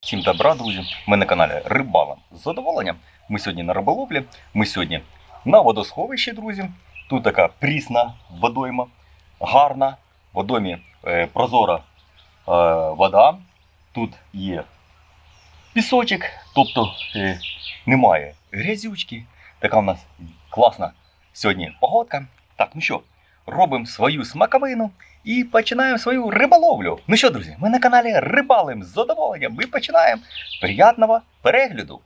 Всім добра, друзі! Ми на каналі Рибалом з задоволенням. Ми сьогодні на риболовлі, ми сьогодні на водосховищі, друзі. Тут така прісна водойма, гарна. В водоймі е, прозора е, вода. Тут є пісочок, тобто е, немає грязючки. Така у нас класна сьогодні погодка. Так, ну що, робимо свою смаковину і починаємо свою риболовлю. Ну що, друзі, ми на каналі Рибалим з задоволенням. Ми починаємо. Приятного перегляду!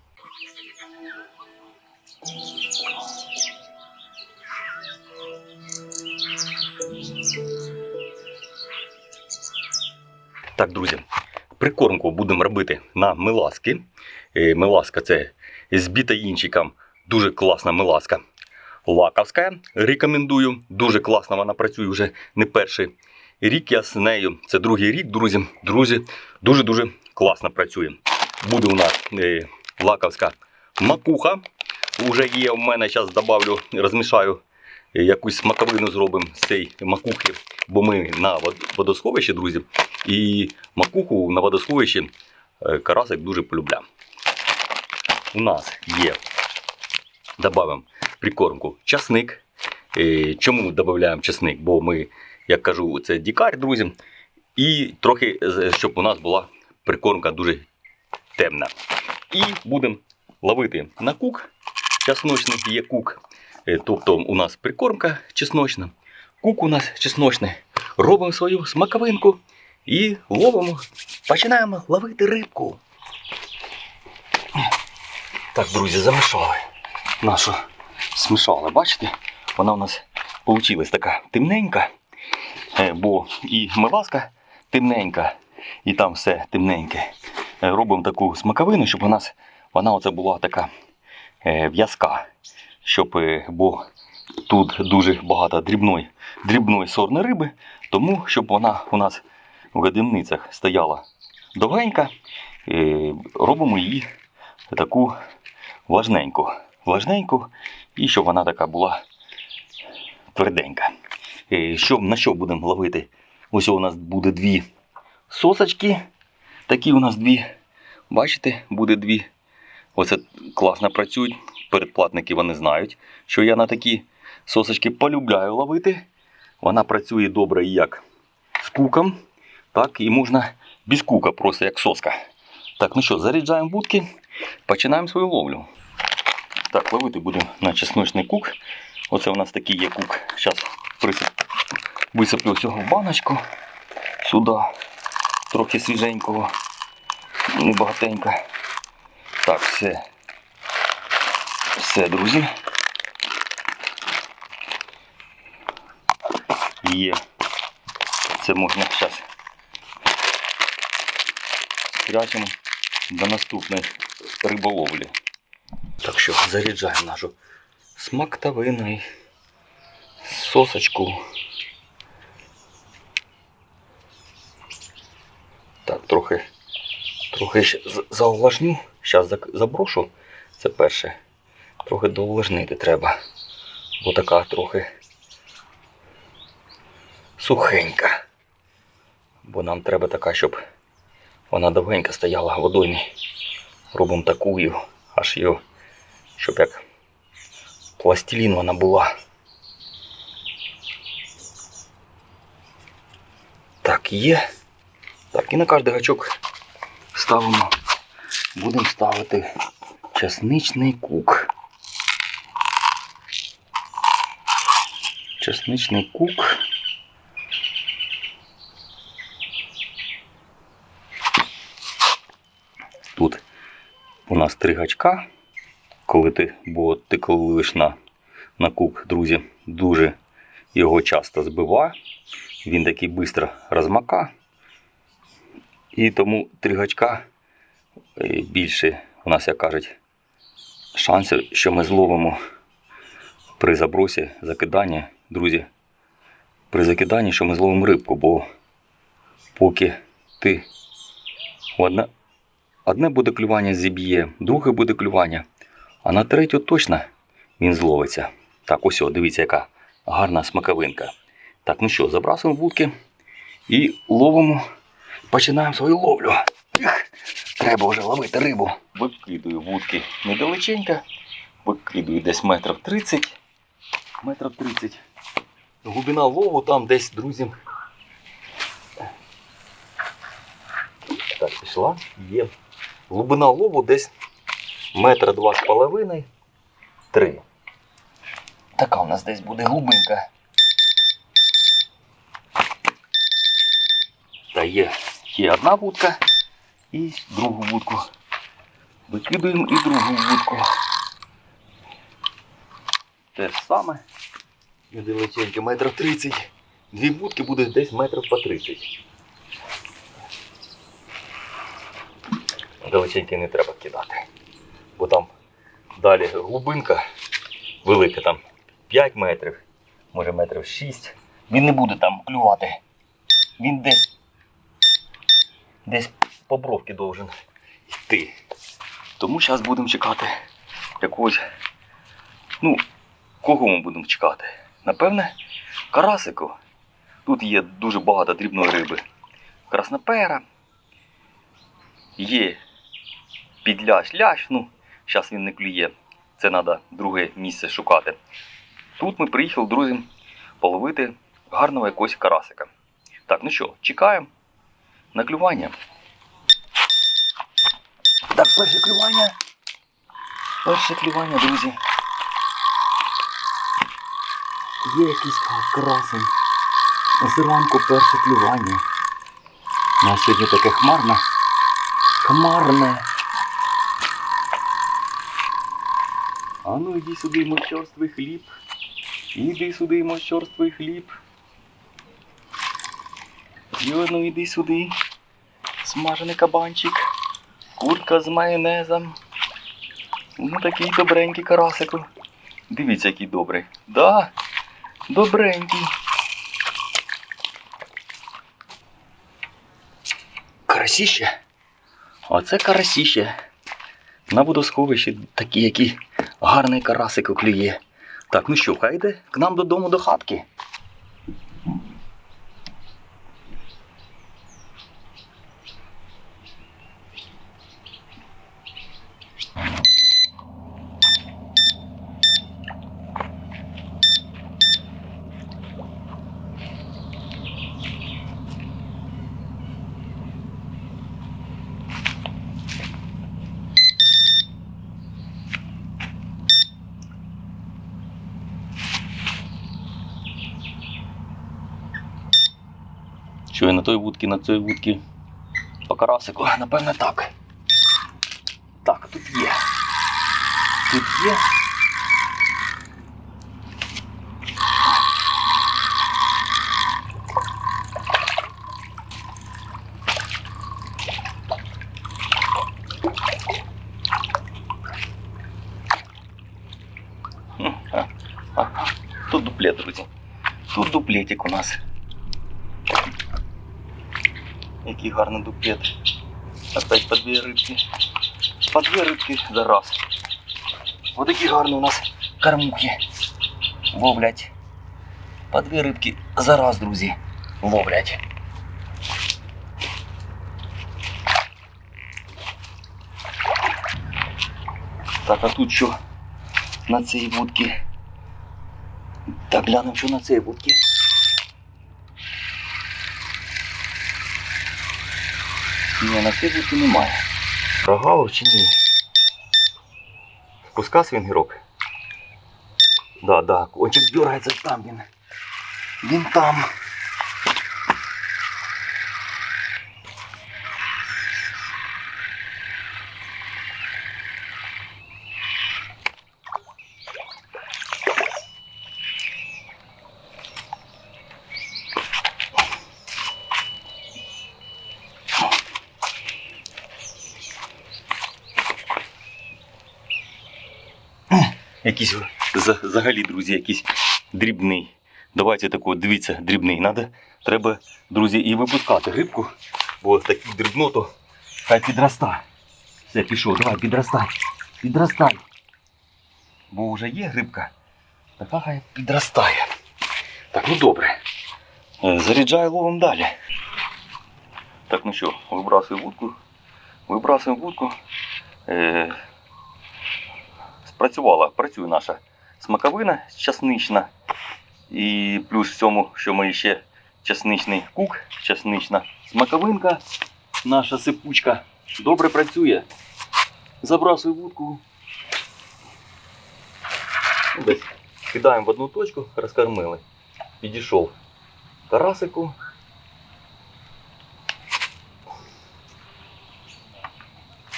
Так, друзі, прикормку будемо робити на меласки. Е, Меласка це з бітаїнчиком. Дуже класна меласка. Лаковська. Рекомендую. Дуже класно вона працює вже не перший рік. Я з нею. Це другий рік, друзі. Друзі, дуже-дуже класно працює. Буде у нас е, лаковська макуха. Уже є у мене, зараз добавлю, розмішаю е, якусь смаковину зробимо з цієї макухи, бо ми на водосховищі, друзі. І макуху на водосховищі е, карасик дуже полюбляє. У нас є, додаємо прикормку часник. Е, Чому додаємо часник? Бо ми, як кажу, це дікар, друзі. І трохи, е, щоб у нас була прикормка дуже темна. І будемо ловити на кук. Чесночний є кук. Е, Тобто у нас прикормка чесночна, кук у нас чесночний. Робимо свою смаковинку і ловимо. Починаємо ловити рибку. Так, друзі, замішали нашу смішали. Бачите? Вона у нас вийшла така темненька, е, бо і миласка темненька, і там все темненьке. Е, Робимо таку смаковину, щоб у нас вона оце була така е, в'язка. Щоб, бо тут дуже багато дрібної, дрібної сорної риби, тому щоб вона у нас в годівницях стояла довгенька, робимо її таку влажненьку. Влажненьку і щоб вона така була тверденька. Е, Що, на що будемо ловити? Ось у нас буде дві сосочки. Такі у нас дві. Бачите, буде дві. Оце класно працюють. Передплатники вони знають, що я на такі сосочки полюбляю ловити. Вона працює добре як з куком, так і можна без кука, просто як соска. Так, ну що, заряджаємо будки, починаємо свою ловлю. Так, ловити будемо на чесночний кук. Оце у нас такий є кук. Зараз висиплю всього в баночку. Сюди трохи свіженького, небагатенько. Так, все. Все, друзі. Є. Це можна зараз спрячемо до наступної риболовлі. Так що заряджаємо нашу смактовину сосочку. Так, трохи, трохи ще заувлажню. Зараз заброшу. Це перше. Трохи доувлажнити треба. Бо така трохи сухенька. Бо нам треба така, щоб вона довгенько стояла в водоймі. Робимо таку, аж її щоб як пластилін вона була. Так, є. Так, і на кожний гачок ставимо. Будемо ставити часничний кук. Часничний кук. Тут у нас три гачка коли ти, бо ти коли ловиш на, на кук, друзі, дуже його часто збива. Він такий швидко розмака. І тому три гачка е, більше у нас, як кажуть, шансів, що ми зловимо при забросі закиданні, друзі, при закиданні, що ми зловимо рибку, бо поки ти одне, одне буде клювання зіб'є, друге буде клювання. А на третю точно він зловиться. Так, ось, о, дивіться, яка гарна смаковинка. Так, ну що, забрасуємо вудки і ловимо. Починаємо свою ловлю. Ех, Треба вже ловити рибу. Викидую вудки недалеченько. Викидую десь метрів 30. Метрів 30. Глибина лову там десь, друзі. Так, пішла. Є. Глибина лову десь метра два з половиною. Три. Така у нас десь буде глибинка. Та є, є одна вудка і другу вудку. Викидуємо і другу вудку. Те ж саме. Недалеченько, метрів 30. Дві вудки буде десь метрів по 30. Далеченько не треба кидати. Бо там далі глибинка велика, там 5 метрів, може метрів 6. Він не буде там клювати. Він десь десь по бровки должен йти. Тому зараз будемо чекати якогось. Ну, кого ми будемо чекати? Напевне, карасику. Тут є дуже багато дрібної риби. Краснопера. Є підлящ лящ. Ну, зараз він не клює. Це треба друге місце шукати. Тут ми приїхали, друзі, половити гарного якогось карасика. Так, ну що, чекаємо на клювання. Так, перше клювання. Перше клювання, друзі. Є якийсь красень. Зранку перше клювання. У нас сьогодні таке хмарне. Хмарне. А ну іди сюди, мой чорствий хліб. Іди сюди, мой чорствий хліб. Йо, ну іди сюди. Смажений кабанчик. Куртка з майонезом. Ну такий добренький карасику. Дивіться, який добрий. Да, добренький. Карасіще? Оце карасіще. На водосховищі такі, які гарний карасик оклює. Так, ну що, хай йде к нам додому до хатки. Що я на той вудці, на цій вудці по карасику? Напевне так. Так, тут є. Тут є. М, а, а, Тут дуплет, друзі. Тут дуплетик у нас. Який гарний дуплет. Опять по дві рибки. По дві рибки за раз. Ось такі гарні у нас кормухи. Ловлять. По дві рибки за раз, друзі. Ловлять. Так, а тут що на цій вудці? Так, глянемо, що на цій вудці. Ні, на цій немає. Рогалов чи ні? Спускав він гірок? Да, да, кончик дергається там він. Він там. Якийсь взагалі, друзі, якийсь дрібний. Давайте такого, дивіться, дрібний. Надо, треба, друзі, і випускати рибку, бо такий дрібното хай підроста. Все, пішов, давай, підростай. Підростай. Бо вже є грибка, така хай підростає. Так, ну добре. Е, Заряджаю ловом далі. Так, ну що, вибрасую вудку. Вибрасуємо вудку. Спрацювала, працює наша смаковина часнична. І плюс в цьому, що ми ще часничний кук, часнична смаковинка, наша сипучка добре працює. Забрасуй вудку. Десь кидаємо в одну точку, розкормили. Підійшов карасику.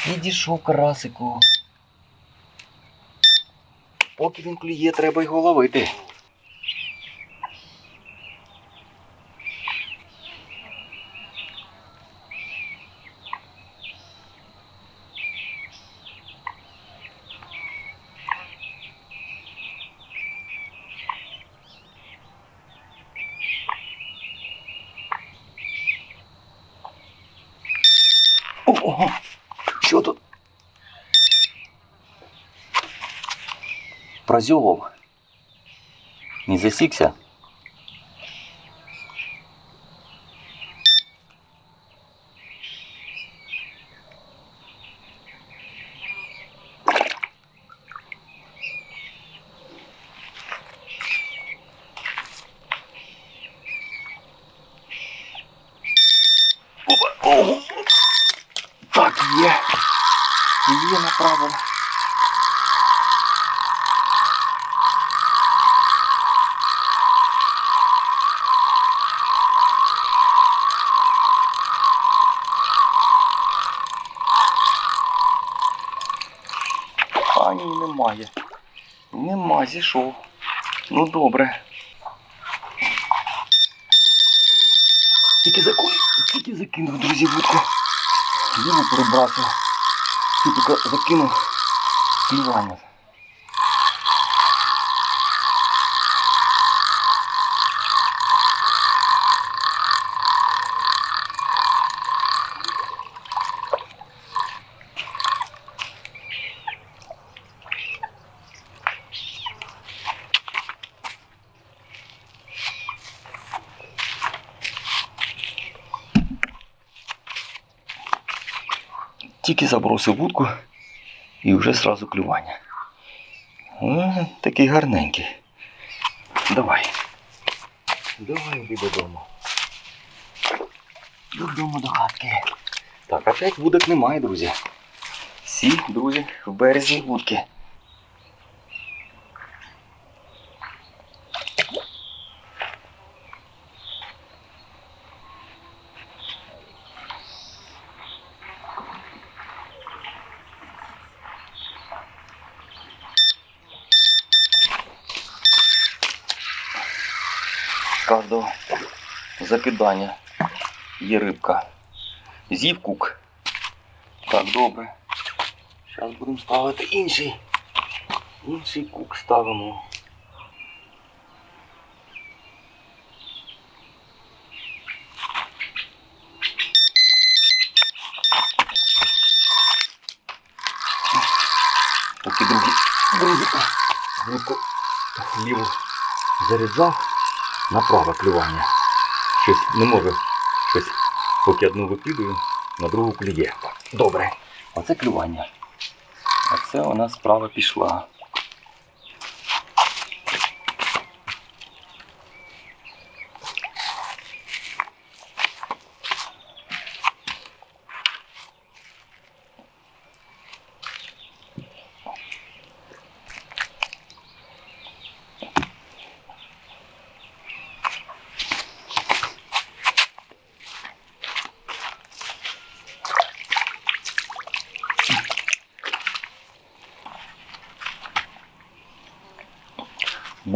Підійшов карасику. Поки він клює, треба його ловити. Ого! Що тут? Прозьовував. Не засікся? Опа! Ого! Так, є. Є направо. А ні, немає. Нема, зійшов. Ну добре. Тільки закон, тільки закинув, друзі, будку. Йому перебрати. Ти тільки закинув клювання. Тільки забросив вудку і вже сразу клювання. О, такий гарненький. Давай. Давай йди додому. Додому до хатки. Так, опять вудок немає, друзі. Всі, друзі, в березі вудки. Кожного закидання є рибка. З'їв кук. Так, добре. Зараз будемо ставити інший. Інший кук ставимо. Поки друзі, вудку ліву заряджав на праве клювання. Щось не може Щось, поки одну викидую, на другу клює. Добре. Оце клювання. А це нас справа пішла.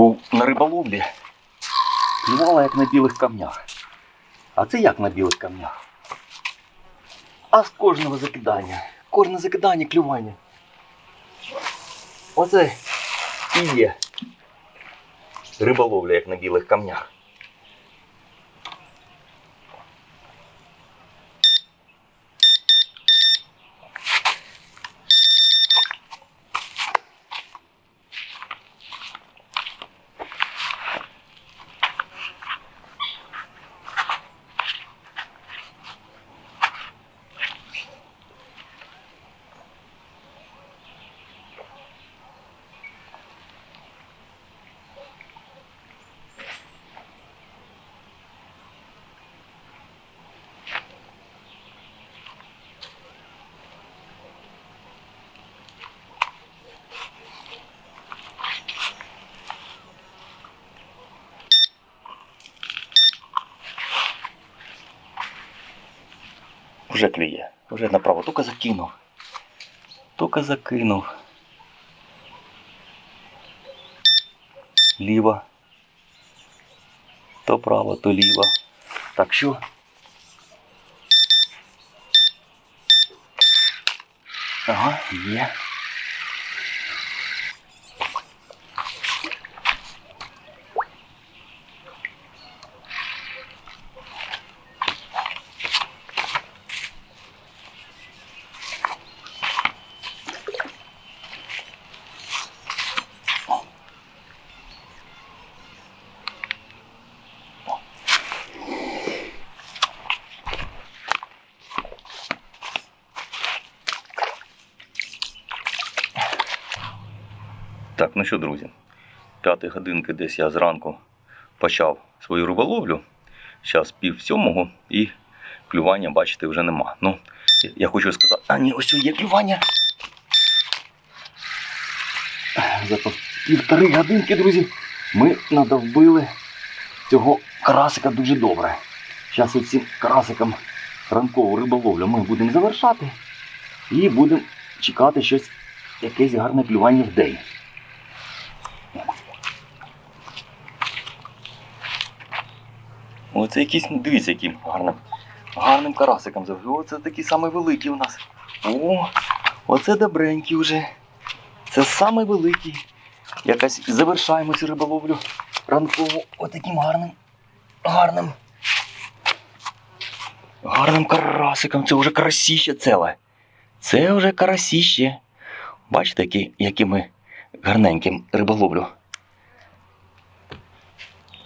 Був на риболовлі. Клювала як на білих камнях. А це як на білих камнях? А з кожного закидання. Кожне закидання клювання. Оце і є. Риболовля як на білих камнях. Вже клює. Вже направо. Тільки закинув. Тільки закинув. Ліво. То право, то ліво. Так що. Ага, є. Так, ну що, друзі, п'яти годинки десь я зранку почав свою риболовлю. Зараз пів сьомого і клювання, бачите, вже нема. Ну, я- хочу сказати, а ні, ось є клювання. За півтори годинки, друзі, ми надовбили цього карасика дуже добре. Зараз оцим карасиком ранкову риболовлю ми будемо завершати і будемо чекати щось, якесь гарне клювання в день. Оце якийсь, ну, дивіться, яким гарним, гарним карасиком завжди. Оце такий самий великий у нас. О, оце добренький вже. Це самий великий. Якась завершаємо цю риболовлю ранкову отаким гарним, гарним. Гарним карасиком. Це вже карасіще ціле. Це вже карасіще. Бачите, які, які ми гарненьким риболовлю.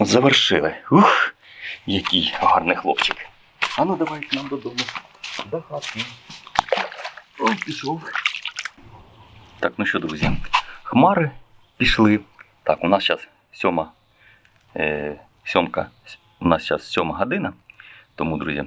Завершили. Ух! Який гарний хлопчик. А ну давай к нам додому. До хати. Ой, пішов. Так, ну що, друзі, хмари пішли. Так, у нас зараз сьома. Е, сьомка. У нас зараз сьома година. Тому, друзі,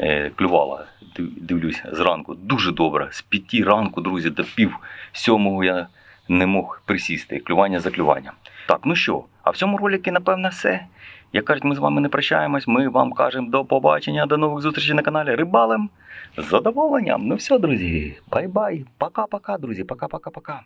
е, клювала, див- дивлюсь, зранку дуже добре. З п'яті ранку, друзі, до пів сьомого я не мог присісти. Клювання за клюванням. Так, ну що, а в цьому ролику, напевно, все. Як кажуть, ми з вами не прощаємось. Ми вам кажемо до побачення, до нових зустрічей на каналі Рибалем. З задоволенням. Ну все, друзі. Бай-бай. Пока-пока, друзі. Пока-пока-пока.